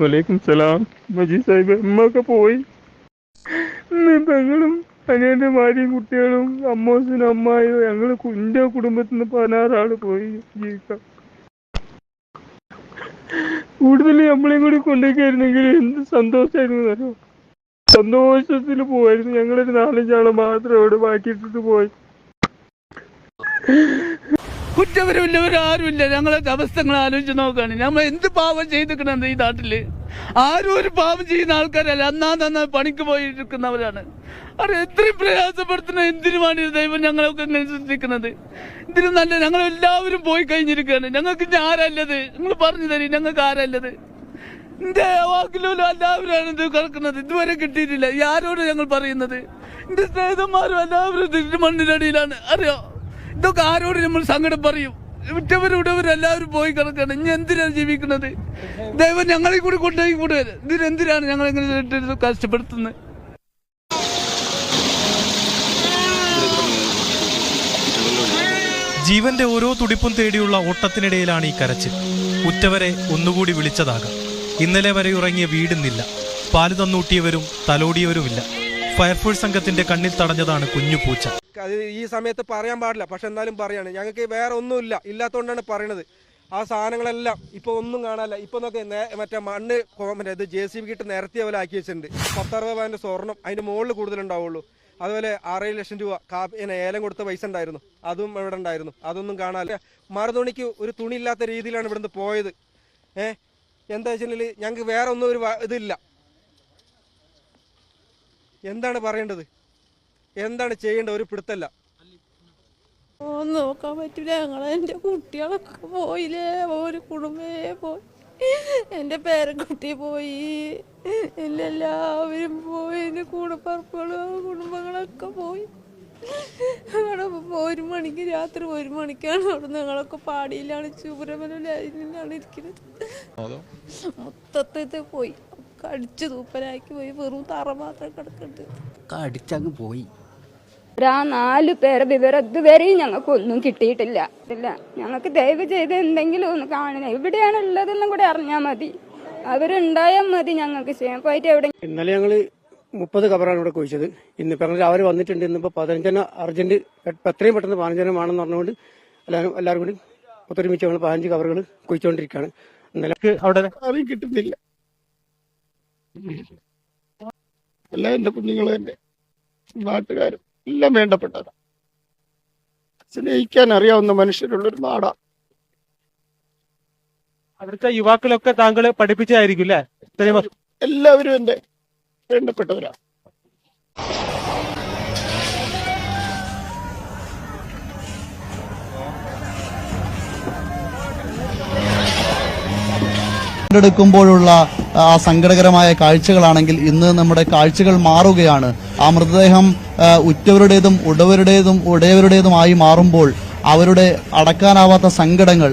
വലൈക്കും സലാം. മജി സാഹിബ് ഉമ്മൊക്കെ പോയി. ഞങ്ങളും അനിയന്റെ ഭാര്യയും കുട്ടികളും അമ്മോസിനും അമ്മായും ഞങ്ങൾ കുഞ്ഞിന്റെ കുടുംബത്തിൽ നിന്ന് പതിനാറാൾ പോയി ജീവിക്കാം കൂടുതൽ നമ്മളെയും കൂടി കൊണ്ടേക്കായിരുന്നെങ്കിൽ എന്ത് സന്തോഷമായിരുന്നു അറിയോ? സന്തോഷത്തിൽ പോവായിരുന്നു. ഞങ്ങളൊരു നാലഞ്ചാളെ മാത്രം അവിടെ ബാക്കിയിട്ടിട്ട് പോയി. കുറ്റപരമില്ലവരാരുമില്ല. ഞങ്ങളെ അവസ്ഥകൾ ആലോചിച്ച് നോക്കുകയാണ്. നമ്മൾ എന്ത് പാവം ചെയ്തിരിക്കണത് ഈ നാട്ടിൽ? ആരും ഒരു പാവം ചെയ്യുന്ന ആൾക്കാരല്ല. അന്നാ തന്ന പണിക്ക് പോയിരിക്കുന്നവരാണ്. അത് എത്രയും പ്രയാസപ്പെടുത്തുന്ന എന്തിനുമാണ് ഈ ദൈവം ഞങ്ങളൊക്കെ ഇങ്ങനെ സൃഷ്ടിക്കുന്നത്? ഇതിന് നല്ല ഞങ്ങൾ എല്ലാവരും പോയി കഴിഞ്ഞിരിക്കുകയാണ്. ഞങ്ങൾക്ക് ഇനി ആരല്ലത്? നിങ്ങൾ പറഞ്ഞു തരും ഞങ്ങൾക്ക് ആരല്ലത്? എന്റെ വാക്കിലോലും എല്ലാവരും ഇത് കിടക്കുന്നത് ഇതുവരെ കിട്ടിയിട്ടില്ല. ഈ ആരോട് ഞങ്ങൾ പറയുന്നത്? എന്റെ സ്നേഹിതന്മാരും എല്ലാവരും മണ്ണിനടിയിലാണ്. അറിയോ? ഇതൊക്കെ ആരോട് നമ്മൾ സങ്കടം പറയും? ഇടവരും എല്ലാവരും പോയി കിടക്കണം ഇനി എന്തിനാണ് ജീവിക്കുന്നത്? ദൈവം ഞങ്ങളെ കൂടി കൊണ്ടുപോയി കൂടെ ഇതിനെന്തിനാണ് ഞങ്ങൾ ഇങ്ങനെ കഷ്ടപ്പെടുത്തുന്നത്? ജീവന്റെ ഓരോ തുടിപ്പും തേടിയുള്ള ഓട്ടത്തിനിടയിലാണ് ഈ കരച്ചിൽ. ഉറ്റവരെ ഒന്നുകൂടി വിളിച്ചതാകാം. ഇന്നലെ വരെ ഉറങ്ങിയ വീടുന്നില്ല. പാൽ തന്നൂട്ടിയവരും തലോടിയവരുമില്ല. ഫയർഫോഴ്സ് സംഘത്തിന്റെ കണ്ണിൽ തടഞ്ഞതാണ് കുഞ്ഞു പൂച്ച. അത് ഈ സമയത്ത് പറയാൻ പാടില്ല. പക്ഷെ എന്നാലും പറയാണ്. ഞങ്ങൾക്ക് വേറെ ഒന്നുമില്ല. ഇല്ലാത്തതുകൊണ്ടാണ് പറയണത്. ആ സാധനങ്ങളെല്ലാം ഇപ്പോൾ ഒന്നും കാണാനില്ല. ഇപ്പോൾ നോക്കി മറ്റേ മണ്ണ് മറ്റേ ഇത് ജെ സി ബി കിട്ട് നിരത്തിയ പോലെ ആക്കി വെച്ചിട്ടുണ്ട്. പത്തറുപത് പവന്റെ സ്വർണം അതിന്റെ മുകളിൽ കൂടുതലുണ്ടാവുള്ളൂ. അതുപോലെ ആറേഴ് ലക്ഷം രൂപ കാപ്പി ഏലം കൊടുത്ത പൈസ ഉണ്ടായിരുന്നു. അതും ഇവിടെ ഉണ്ടായിരുന്നു. അതൊന്നും കാണാനില്ല. മറുതുണിക്ക് ഒരു തുണി ഇല്ലാത്ത രീതിയിലാണ് ഇവിടുന്ന് പോയത്. ഏ? എന്താ വെച്ചിട്ടുണ്ടെങ്കിൽ ഞങ്ങൾക്ക് വേറെ ഒന്നും ഒരു ഇതില്ല. എന്താണ് പറയേണ്ടത്? എന്താണ് ചെയ്യേണ്ട ഒരു പിടുത്തല്ല. ഒന്നും നോക്കാൻ പറ്റില്ല ഞങ്ങൾ എന്റെ കുട്ടികളൊക്കെ പോയില്ലേ. ഒരു കുടുംബേ പോയി. എന്റെ പേരക്കുട്ടി പോയി. എല്ലാവരും പോയി. എന്റെ കൂടപ്പറപ്പുകളും കുടുംബങ്ങളൊക്കെ പോയി. അവിടെ ഒരു മണിക്ക് രാത്രി ഒരു മണിക്കാണ് അവിടെ ഞങ്ങളൊക്കെ പാടിയിലാണ്. ചൂരമലാണ് ഇരിക്കുന്നത്. മൊത്തത്തിൽ പോയി. ഒക്കെ അടിച്ചു തൂപ്പലാക്കി പോയി. വെറും തറ മാത്രം കിടക്കുന്നുണ്ട് അടിച്ചങ്ങ് പോയി. ഒരു ആ നാല് പേരെ വിവരം ഇതുവരെയും ഞങ്ങൾക്ക് ഒന്നും കിട്ടിയിട്ടില്ല. ഇല്ല. ഞങ്ങൾക്ക് ദയവ് ചെയ്ത് എന്തെങ്കിലും ഒന്ന് കാണണം എവിടെയാണ് ഉള്ളതെന്നും കൂടെ അറിഞ്ഞാൽ മതി. അവരുണ്ടായാൽ മതി ഞങ്ങൾക്ക് സേഫായിട്ട് എവിടെ ഇന്നലെ ഞങ്ങൾ മുപ്പത് കവറാണ് ഇവിടെ കുഴിച്ചത്. ഇന്ന് പറഞ്ഞ രാവിലെ വന്നിട്ടുണ്ട്. ഇന്നിപ്പോ പതിനഞ്ചെണ്ണം അർജന്റ് എത്രയും പെട്ടെന്ന് പതിനഞ്ചെണ്ണം വേണമെന്ന് പറഞ്ഞുകൊണ്ട് എല്ലാവരും എല്ലാവരും കൂടി ഒത്തൊരുമിച്ച് ഞങ്ങൾ പതിനഞ്ച് കവറുകൾ കുഴിച്ചുകൊണ്ടിരിക്കുകയാണ് ഇന്നലെ അവിടെ ആരെയും കിട്ടുന്നില്ല. എല്ലാം എന്റെ കുഞ്ഞുങ്ങളും എന്റെ നാട്ടുകാരും. എല്ലാം വേണ്ടപ്പെട്ടതാണ് സ്നേഹിക്കാൻ അറിയാവുന്ന മനുഷ്യരുള്ളൊരു നാടാ. അവിടുത്തെ യുവാക്കളൊക്കെ താങ്കൾ പഠിപ്പിച്ചായിരിക്കും അല്ലേ ഇത്രയും വർഷം. എല്ലാവരും എന്റെ വേണ്ടപ്പെട്ടവരാ. ടുക്കുമ്പോഴുള്ള ആ സങ്കടകരമായ കാഴ്ചകളാണെങ്കിൽ ഇന്ന് നമ്മുടെ കാഴ്ചകൾ മാറുകയാണ്. ആ മൃതദേഹം ഉറ്റവരുടേതും ഉടവരുടേതും ഉടയവരുടേതുമായി മാറുമ്പോൾ അവരുടെ അടക്കാനാവാത്ത സങ്കടങ്ങൾ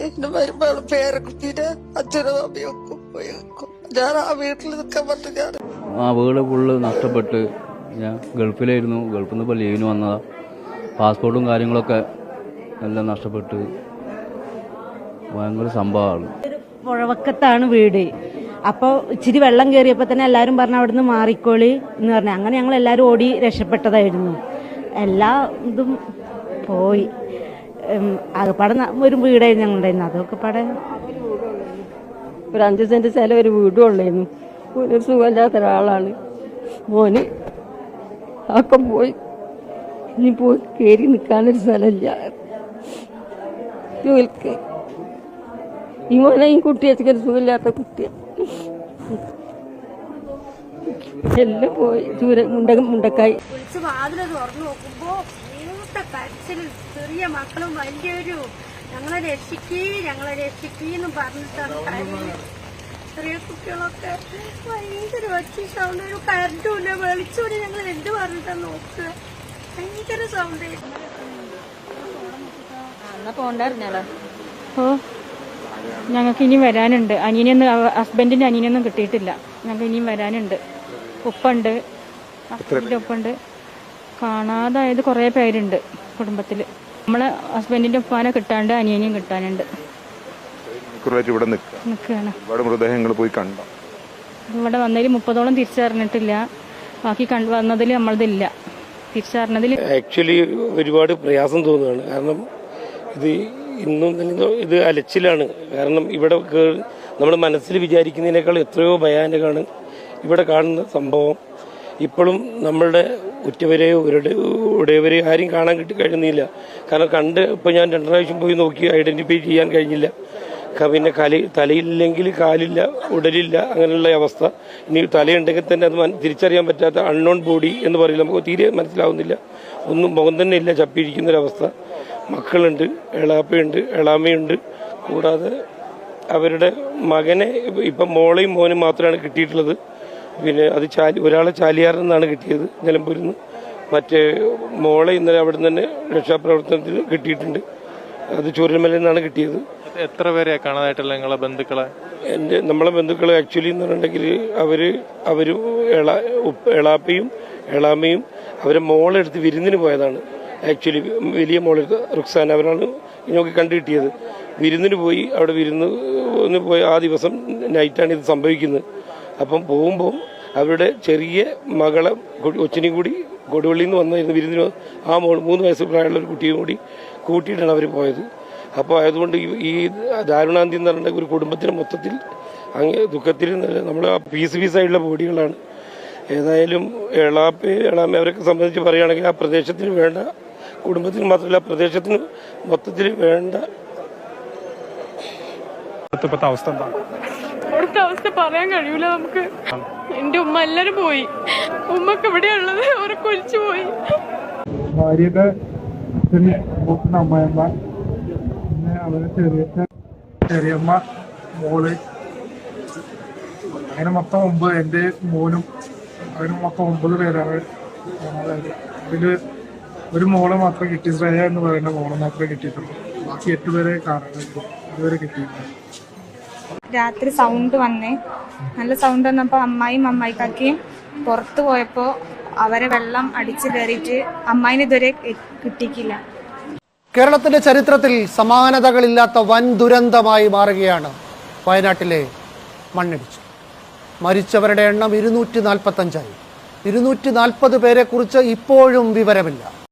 എന്റെ മരുമകൾ പേരക്കുട്ടീന്റെ അച്ഛനും അമ്മയൊക്കെ ഒക്കെ പോയി ഞാൻ ആ വീട്ടിൽ നിൽക്കാൻ പറ്റില്ല. ആ വീട് ഫുള്ള് നഷ്ടപ്പെട്ട്. ഞാൻ ഗൾഫിലായിരുന്നു. ഗൾഫിൽ നിന്ന് ഇപ്പോൾ ലീവിന് വന്നതാ. പാസ്പോർട്ടും കാര്യങ്ങളൊക്കെ എല്ലാം നഷ്ടപ്പെട്ട്. ഭയങ്കര സംഭവമാണ്. പുഴവക്കത്താണ് വീട്. അപ്പോൾ ഇച്ചിരി വെള്ളം കയറിയപ്പോൾ തന്നെ എല്ലാവരും പറഞ്ഞു അവിടുന്ന് മാറിക്കോളി എന്ന് പറഞ്ഞു. അങ്ങനെ ഞങ്ങൾ എല്ലാവരും ഓടി രക്ഷപ്പെട്ടതായിരുന്നു. എല്ലാ ഇതും പോയി. ആകെപ്പാടെ ഒരു വീടായിരുന്നു ഞങ്ങളുണ്ടായിരുന്നു അതൊക്കെ പാടെ ഒരു അഞ്ച് സെന്റ് സ്ഥലം ഒരു വീടും ഉള്ളായിരുന്നു ഒരു സുഖമില്ലാത്ത ഒരാളാണ്. മോന് ആക്കം പോയി. ഇനി പോയി കയറി നിൽക്കാനൊരു സ്ഥലമില്ല. ജോലിക്ക്. ഈ മോനെ ഈ കുട്ടിയൊക്കെ സുഖമില്ലാത്ത കുട്ടിയാണ് എല്ലാം പോയി. ദൂരെ മുണ്ട മുണ്ടക്കായി. വാതിലത് തുറന്നു നോക്കുമ്പോ മൂത്ത കരച്ചിൽ ചെറിയ മക്കളും വലിയൊരു ഞങ്ങളെ രക്ഷിക്കേ ഞങ്ങളെ രക്ഷിക്കീന്ന് പറഞ്ഞിട്ടാണ് കാര്യം ചെറിയ കുട്ടികളൊക്കെ ഭയങ്കര ഒച്ച സൗണ്ട് ഒരു കരണ്ടുമില്ല വെളിച്ചൂടെ ഞങ്ങൾ എന്ത് പറഞ്ഞിട്ടാണ് നോക്കുക. ഭയങ്കര സൗണ്ട് പോണ്ടായിരുന്നല്ലോ ഓ ഞങ്ങൾക്ക് ഇനി വരാനുണ്ട്. അനിയനൊന്നും ഹസ്ബൻഡിന്റെ അനിയനൊന്നും കിട്ടിയിട്ടില്ല. ഞങ്ങൾക്ക് ഇനിയും വരാനുണ്ട്. ഉപ്പുണ്ട്. ഹസ്ബൻഡിന്റെ ഉപ്പുണ്ട്. കാണാതായത് കുറേ പേരുണ്ട്. കുടുംബത്തിൽ നമ്മളെ ഹസ്ബൻഡിന്റെ ഉപ്പാനെ കിട്ടാണ്ട് അനിയനെയും കിട്ടാനുണ്ട്. ഇവിടെ നിൽക്കുക. നിൽക്കുകയാണ്. ഒരുപാട് മൃതദേഹങ്ങൾ പോയി കണ്ടോ? ഇവിടെ വന്നതിൽ മുപ്പതോളം തിരിച്ചറിഞ്ഞിട്ടില്ല. ബാക്കി കണ്ട് വന്നതിൽ നമ്മളതില്ല. തിരിച്ചറിഞ്ഞതിൽ ആക്ച്വലി ഒരുപാട് പ്രയാസം തോന്നുകയാണ്. കാരണം ഇത് ഇന്നും തന്നെ ഇത് അലച്ചിലാണ്. കാരണം ഇവിടെ നമ്മൾ മനസ്സിൽ വിചാരിക്കുന്നതിനേക്കാൾ എത്രയോ ഭയാനകമാണ് ഇവിടെ കാണുന്ന സംഭവം. ഇപ്പോഴും നമ്മളുടെ ഉറ്റവരെയോ ഇവരുടെ ഉടയവരെയോ ആരും കാണാൻ കിട്ടി കഴിയുന്നില്ല കാരണം കണ്ട് ഇപ്പോൾ ഞാൻ രണ്ടു പ്രാവശ്യം പോയി നോക്കി ഐഡന്റിഫൈ ചെയ്യാൻ കഴിഞ്ഞില്ല. പിന്നെ കലി തലയില്ലെങ്കിൽ കാലില്ല ഉടലില്ല അങ്ങനെയുള്ള അവസ്ഥ. ഇനി തലയുണ്ടെങ്കിൽ തന്നെ അത് തിരിച്ചറിയാൻ പറ്റാത്ത അൺനോൺ ബോഡി എന്ന് പറയില്ല നമുക്ക് തീരെ മനസ്സിലാവുന്നില്ല. ഒന്നും മുഖം തന്നെ ഇല്ല ചപ്പിയിരിക്കുന്നൊരവസ്ഥ മക്കളുണ്ട് എളാപ്പയുണ്ട് എളാമയുണ്ട് കൂടാതെ അവരുടെ മകനെ ഇപ്പം മോളെയും മോനും മാത്രമാണ് കിട്ടിയിട്ടുള്ളത്. പിന്നെ അത് ചാലി ഒരാളെ ചാലിയാറിൽ നിന്നാണ് കിട്ടിയത് നിലമ്പൂരിൽ നിന്ന്. മറ്റേ മോളെ ഇന്നലെ അവിടെ നിന്ന് തന്നെ രക്ഷാപ്രവർത്തനത്തിൽ കിട്ടിയിട്ടുണ്ട്. അത് ചൂരൽമലയിൽ നിന്നാണ് കിട്ടിയത്. എത്ര പേരെ കാണാതായിട്ടുള്ള നിങ്ങളെ ബന്ധുക്കളെ? എന്റെ നമ്മളെ ബന്ധുക്കൾ ആക്ച്വലി എന്ന് പറഞ്ഞിട്ടുണ്ടെങ്കിൽ അവർ അവർ എളാപ്പയും എളാമയും അവരെ മോളെടുത്ത് വിരുന്നിന് പോയതാണ്. ആക്ച്വലി വലിയ മോളെടുത്ത് റുക്സാൻ അവരാണ് ഞങ്ങൾക്ക് കണ്ടു കിട്ടിയത്. വിരുന്നിന് പോയി അവിടെ വിരുന്ന് പോയി ആ ദിവസം നൈറ്റാണ് ഇത് സംഭവിക്കുന്നത്. അപ്പം പോകുമ്പോൾ അവരുടെ ചെറിയ മകളെ ഒച്ചിനും കൂടി കൊടുവള്ളിയിൽ നിന്ന് വന്നായിരുന്നു വിരുന്നിന് ആ മോൾ മൂന്ന് വയസ്സ് പ്രായമുള്ള ഒരു കുട്ടിയും കൂടി കൂട്ടിയിട്ടാണ് അവർ പോയത്. അപ്പോൾ അതുകൊണ്ട് ഈ- ദാരുണാന്തി എന്ന് പറഞ്ഞ ഒരു കുടുംബത്തിന് മൊത്തത്തിൽ അങ്ങ് ദുഃഖത്തിൽ നമ്മൾ ആ പീസ് പീസായിട്ടുള്ള ബോഡികളാണ്. ഏതായാലും എളാപ്പ് എളാമ്മ അവരൊക്കെ സംബന്ധിച്ച് പറയുകയാണെങ്കിൽ ആ പ്രദേശത്തിന് വേണ്ട കുടുംബത്തിന് മാത്രമല്ല പ്രദേശത്തിന് മൊത്തത്തിൽ വേണ്ട അവസ്ഥ എന്താ ഇവിടുത്തെ അവസ്ഥ പറയാൻ കഴിയൂല നമുക്ക്. എന്റെ ഉമ്മ എല്ലാരും പോയി. ഉമ്മക്ക് ഇവിടെ എവിടെയുള്ളത് അവരെ കൊലിച്ചു പോയി. ഭാര്യയുടെ അമ്മയമ്മ പിന്നെ അവരെ ചെറിയ ചെറിയമ്മ മോൾ. അങ്ങനെ മൊത്തം ഒമ്പത് എന്റെ മോനും അങ്ങനെ മൊത്തം ഒമ്പത് പേരാണ് അതിൽ ഒരു മോളെ മാത്രം കിട്ടി ശ്രേയ എന്ന് പറയുന്ന മോളെ മാത്രമേ കിട്ടിയിട്ടുള്ളൂ. ബാക്കി എട്ട് പേരെ കാണാനായിട്ടുള്ളൂ ഇതുവരെ കിട്ടിയിട്ടില്ല. രാത്രി സൗണ്ട് വന്നേ. നല്ല സൗണ്ട് വന്നപ്പോൾ അമ്മായിയും അമ്മായിക്കാക്കിയും പുറത്തു പോയപ്പോൾ അവരെ വെള്ളം അടിച്ചു കയറിയിട്ട് അമ്മായിനെ ഇതുവരെ കിട്ടിക്കില്ല കേരളത്തിന്റെ ചരിത്രത്തിൽ സമാനതകളില്ലാത്ത വൻ ദുരന്തമായി മാറുകയാണ് വയനാട്ടിലെ മണ്ണിടിച്ചു മരിച്ചവരുടെ എണ്ണം ഇരുന്നൂറ്റി നാൽപ്പത്തഞ്ചായി ഇരുന്നൂറ്റി നാൽപ്പത് പേരെക്കുറിച്ച് ഇപ്പോഴും വിവരമില്ല.